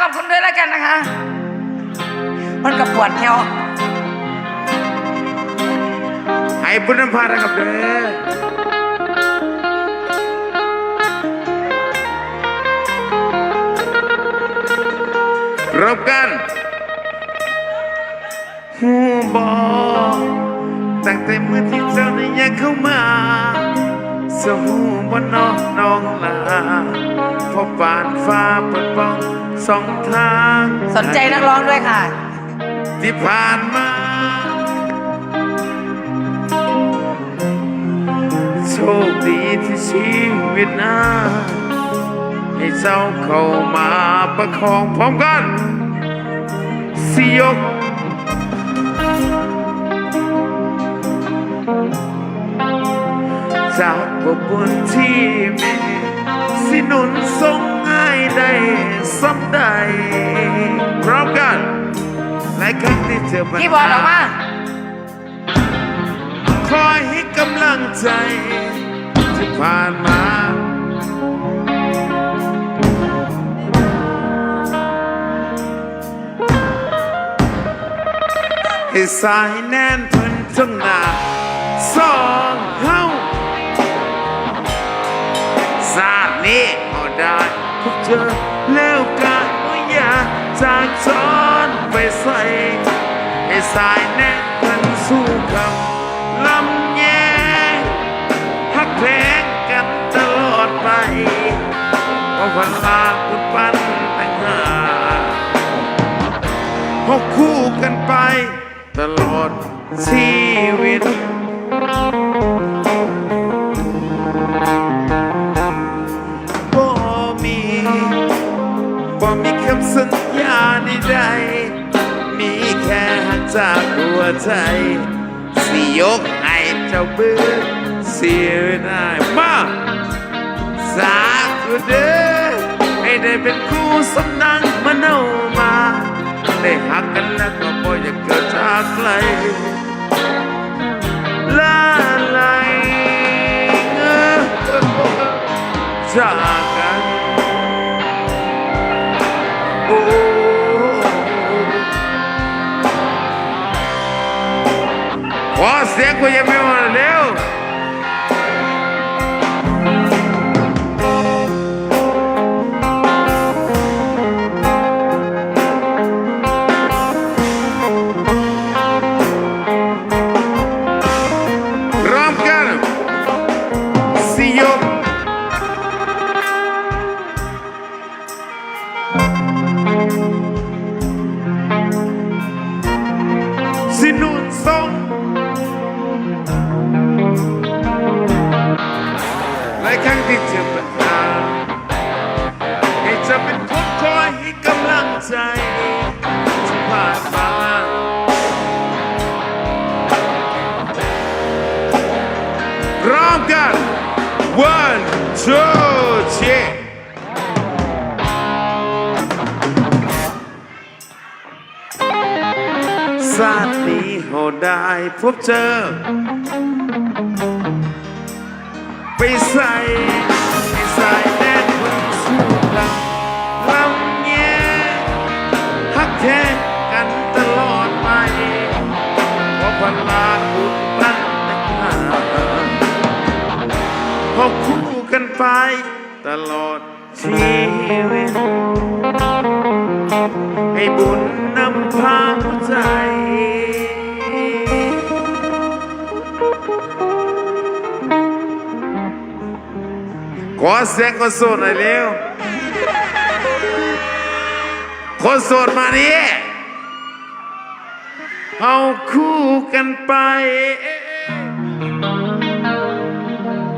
ขอบคุณด้วยแล้วกันนะคะ มันกับปวดแถวให้บุญนำพานะครับเด้อรบกันหูบอกตั้งแต่เมื่อที่เจ้าได้ยังเข้ามาสหูบนน้องน้องลาพอปานฟ้าเปิดป้อง สองทางสนใจนักร้องด้วยค่ะ ที่ผ่านมา โชคดีที่ชีวิตนาให้เจ้าเข้ามาประคองพร้อมกันสิยกจากบบุญที่มีสิหนุนทรงง่าย ได้สำใดพร้อมกันและครั้งที่เจอปัญหาพี่บอลออกมา คอยให้กำลังใจที่ผ่านมา ให้สายแน่นเพิ่นทั้งหน้าสองเฮาสาดนี้เอาได้พบเจอแล้วกันว่าอย่าจากจอนไปใส่ให้สายแน่นเพิ่นสู้คำลำแยงหักแพงกันตลอดไปเพราะพันลาคุณปันแต่งหาพกคู่กันไปตลอดชีวิต บ่มีคำสัญญาใดๆมีแค่หักจากหัวใจ สิยกให้เจ้าเบื่อเสียได้มาสาธุเด้อให้ได้เป็นคู่สำนังมโนมา ได้หักกันแล้วก็บ่อยากเกิดจากไกลลาไลเงอจาก ขอเสียง ร้อมกัน one two three ชาตินี้เราได้พบเจอ ไปใส่ไปใส่แน่นบนสู้ลำลำแย่ฮักแท้กันตลอดไปเพราะพันลา พอคู่กันไป ตลอดชีวิต ให้บุญนำพาหัวใจ ขอเสียงคนโสดหน่อยเร็ว คนโสดมานี่เอาคู่กันไป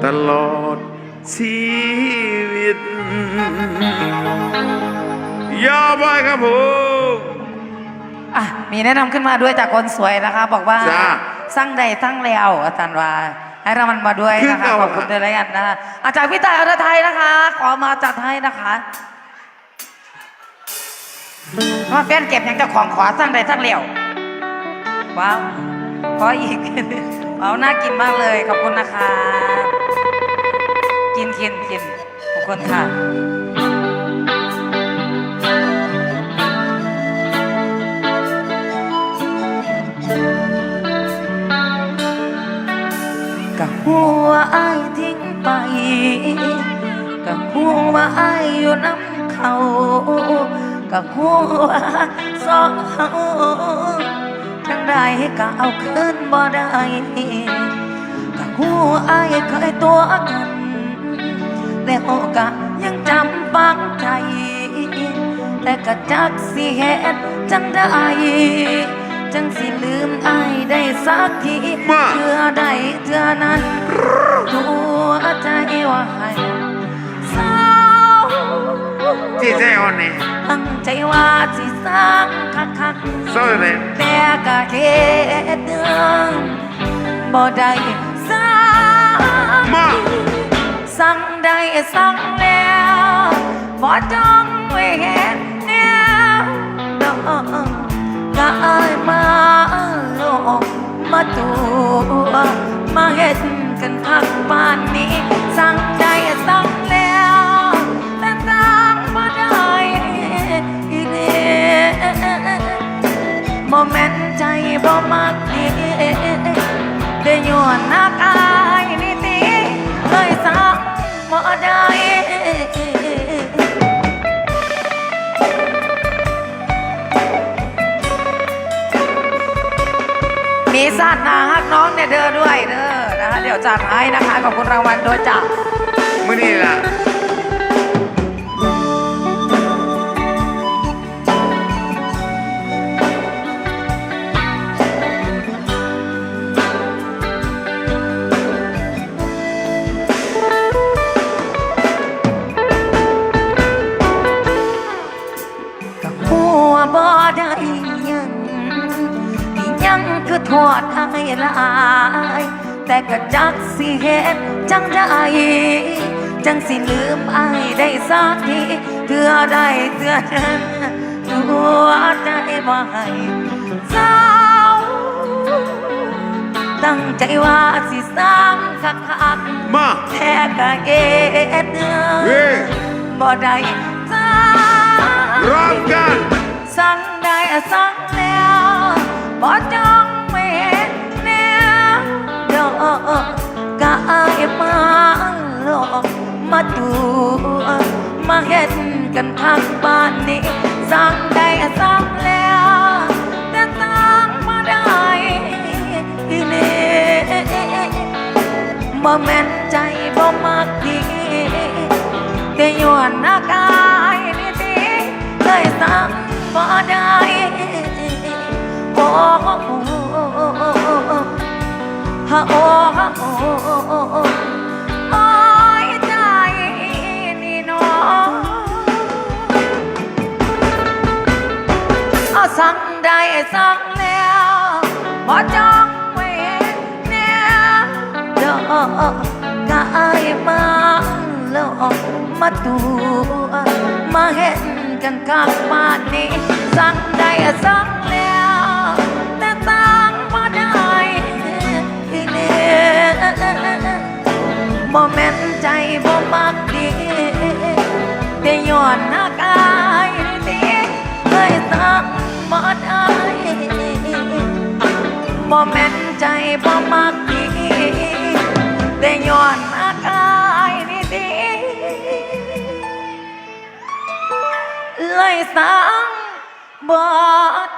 ตลอดชีวิตย่อไปครับผม อะมีแนะนำขึ้นมาด้วยจากคนสวยนะคะ บอกว่าจ้าสร้างใดสร้างแล้วอาจารย์ว่า ให้รางวัลมาด้วยขึ้นะนคะเอา ขอบคุณด้วยแล้วกันนะคะอาจากพี่ตายอรไทยนะคะ ขอมาจัดให้นะคะมาแฟนเก็บยังเจ้าของขอสร้างใดสร้างแล้วว้าวขออีก เอาน่ากินมากเลยขอบคุณนะคะ กินกินกินขอบคุค่ะกะหัวไอ้ทิ้งไปกะหัวไอ้อยู่น้ำเขากะหัวสองเขาทั้งได้กะเอาขึ้นบ่ได้กะหัวไอ้เคยตัวกัน แล้วก็ยังจำปักใจ แต่ก็จักสิเหตุจังได้จังสิลืมอายได้สักทีมาเพื่อใดเทื่อนั้นตัวใจว่าให้เศร้าที่ใจอ่อนเนี่ยตั้งใจว่าสิสร้างคักคักๆเศร้าเลยแต่ก็เฮ็ดเดืองบ่ได้สักมา สั่งได้สั่งแล้วบ่ต้องไว้เฮ็ดแนวดอกก็อายมาโลกมาตัวมาเฮ็ดกันคักปานนี้สั่งได้สั่งแล้วแต่สั่งบ่ได้อีกแล้บ่แม่นใจบ่มักดีได้ย้อนน้ากา จัดให้นะคะขอบคุณรางวัลด้วยจ้ะมื่อนี้ล่ะก็หัวบ่ได้ยังที่ยังคือโทษให้หลาย แต่ก็จักสิเฮ็ดจังได้จังสิลืมอายได้สักทีเพื่อได้เตือนตัวใจบ่ให้เศร้าตั้งใจว่าสิสร้างคักๆมาแท้ก็เอ็ดเนื้เฮ้อบ่ได้จ้าร้องกันสั่งได้สั่งแล้วบ่จ้อง กายมาหลอกมาตัวมาเห็นกันทางบ้านนี้สั่งได้สั่งแล้วแต่สั่งบ่ได้อีนี่บ่แม่นใจบ่มักดีแต่ย้อนหน้ากายนี่ติเลยสั่งบ่ได้โอ้ ฮะโอ้ฮะโอ้โอ้ยใจนี่น้อเอาสั่งได้สั่งแล้วบ่จ้องไว้แนวดอกกายมาหลอกมาตัวมาเห็นกันข้างบ้านนี้ สั่งบ่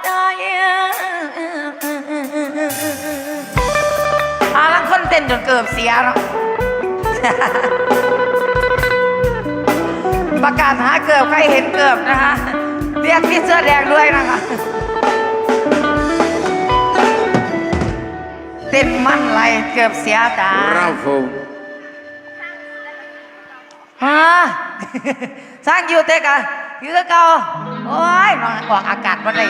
ได้อาลังคนเต้นจนเกือบเสียเนาะประกาศหาเกือบใครเห็นเกือบนะคะเรียกพี่เสื้อแดงด้วยนะคะเต้นมั่นไรเกือบเสียตาเราฟูฮะ สร้างอยู่เตะกะอยู่เตะเก่าโอ้ยนอนออกอากาศมาได้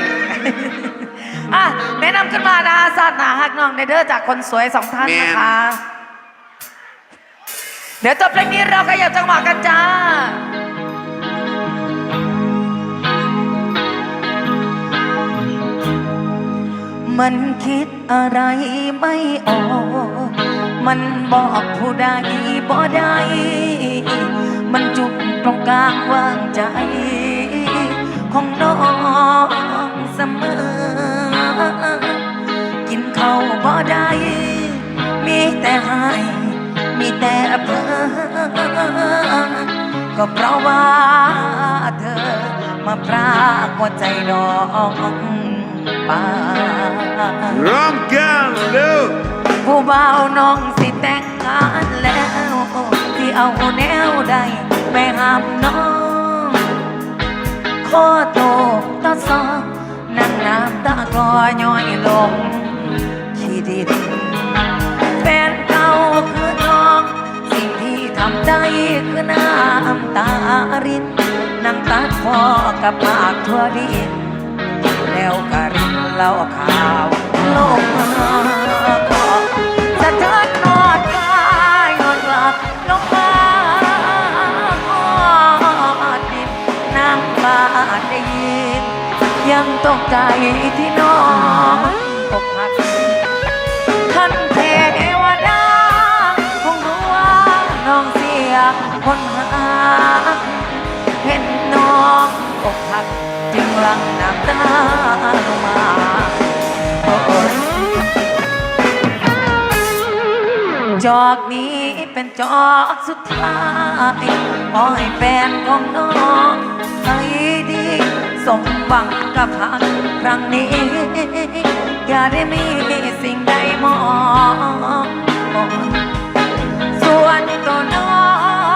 อะแนะนำขึ้นมานะศาสนาฮักน้องในเด้อจากคนสวยสองท่านนะคะ เดี๋ยวจบเพลงนี้เราก็อยากจังหวะกันจ้ามันคิดอะไรไม่ออก มันบอกผู้ใดบ่ได้ มันจุกตรงกลางว่างใจ ของน้องเสมอ กินข้าวบ่ได้ มีแต่ให้มีแต่เพ้อก็เพราะว่าเธอมาพรากหัวใจน้องไปร้องกันเร็วผู้บ่าวน้องสิ เอาแนวใดไปห้ามน้องขอโตกตาซอนั่งน้ำตาคลอย้อยลงขี้ดินแฟนเก่าคือน้อง สิ่งที่ทำได้คือน้ำตารินนั่งตัดพอกับปากทั่วดินแล้วกรินเล่าข่าวลงมา ตกใจที่น้องอกหักท่านเทวดาคงรู้ว่าน้องเสียคนหา เห็นน้องอกหักจึงหลังน้ำตาลงมาจอกนี้เป็นจอกสุดท้ายขอให้แฟนของน้องใจดี สมหวังกับพักครั้งนี้ อย่าได้มีสิ่งใดมอง ส่วนตัวน้อ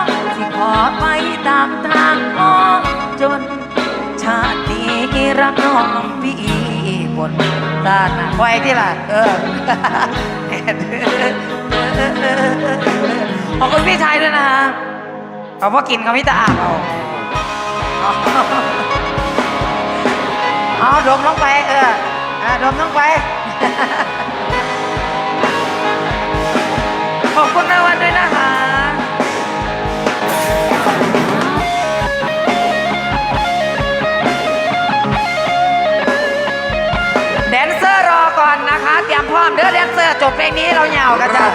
งที่ขอไปตามทางน้องจน ชาตินี้รักน้องพี่บนด้านหน้าไว้ที่ล่ะเออขอบคุณพี่ชายด้วยนะฮะขอบพ่อกินกับพี่ตาอาบเอา อาเอดมลงไปเอออะดมลงไป ขอบคุณนาวันด้วยนะคะแดนเซอร์รอก่อนนะคะ เตรียมพร้อมเด้อแดนเซอร์จบเพลงนี้เราเหงากันจ้ะ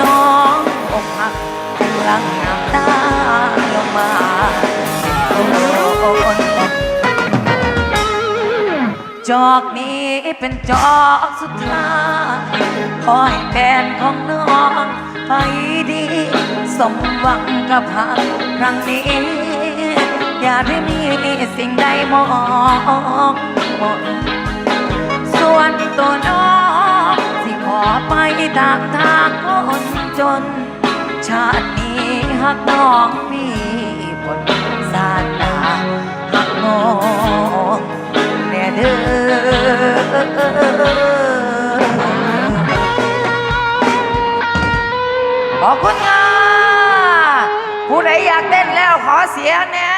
น้องอกหักจึงหลังน้ำตาลงมาโอ้โอ้จอกนี้เป็นจอกสุดท้ายขอให้แฟนของน้องไปดี สมหวังกับหักครั้งนี้ อย่าได้มีสิ่งใดมองมดส่วนตัวน ตามทางคนจน ชาตินี้หักน้องมีบทสานนาหักน้องแน่เด้อขอบคุณค่ะผู้ใดอยากเต้นแล้วขอเสียงแน่